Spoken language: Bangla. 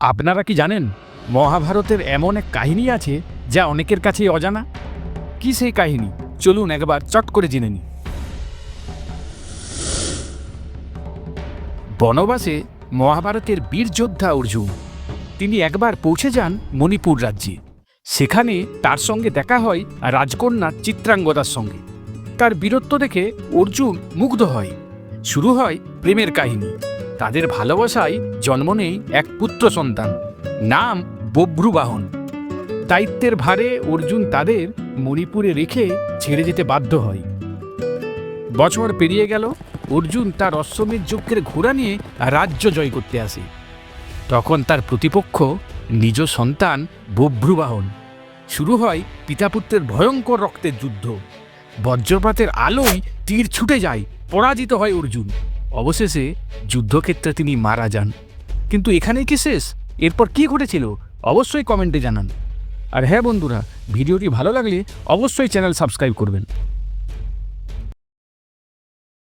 আপনারা কি জানেন, মহাভারতের এমন এক কাহিনী আছে যা অনেকের কাছেই অজানা? কি সেই কাহিনী? চলুন একবার চট করে জেনে নিই। বনবাসে মহাভারতের বীর যোদ্ধা অর্জুন, তিনি একবার পৌঁছে যান মণিপুর রাজ্যে। সেখানে তার সঙ্গে দেখা হয় রাজকন্যা চিত্রাঙ্গদার সঙ্গে। তার বীরত্ব দেখে অর্জুন মুগ্ধ হয়। শুরু হয় প্রেমের কাহিনী। তাদের ভালোবাসায় জন্ম নেই এক পুত্র সন্তান। নাম বভ্রুবাহন দায়িত্বের ভারে অর্জুন তাদের মণিপুরে রেখে ছেড়ে যেতে বাধ্য হয়। বছর পেরিয়ে গেল, অর্জুন তার অশ্বমেধ যজ্ঞের ঘোড়া নিয়ে রাজ্য জয় করতে আসে। তখন তার প্রতিপক্ষ নিজ সন্তান বভ্রুবাহন শুরু হয় পিতাপুত্রের ভয়ঙ্কর রক্তের যুদ্ধ। বজ্রপাতের আলোয় তীর ছুটে যায়, পরাজিত হয় অর্জুন। অবশেষে যুদ্ধক্ষেত্রে তিনি মারা যান। কিন্তু এখানেই কি শেষ? এরপর কি ঘটেছিল? অবশ্যই কমেন্টে জানান। আর হ্যাঁ বন্ধুরা, ভিডিওটি ভালো লাগলে অবশ্যই চ্যানেল সাবস্ক্রাইব করবেন।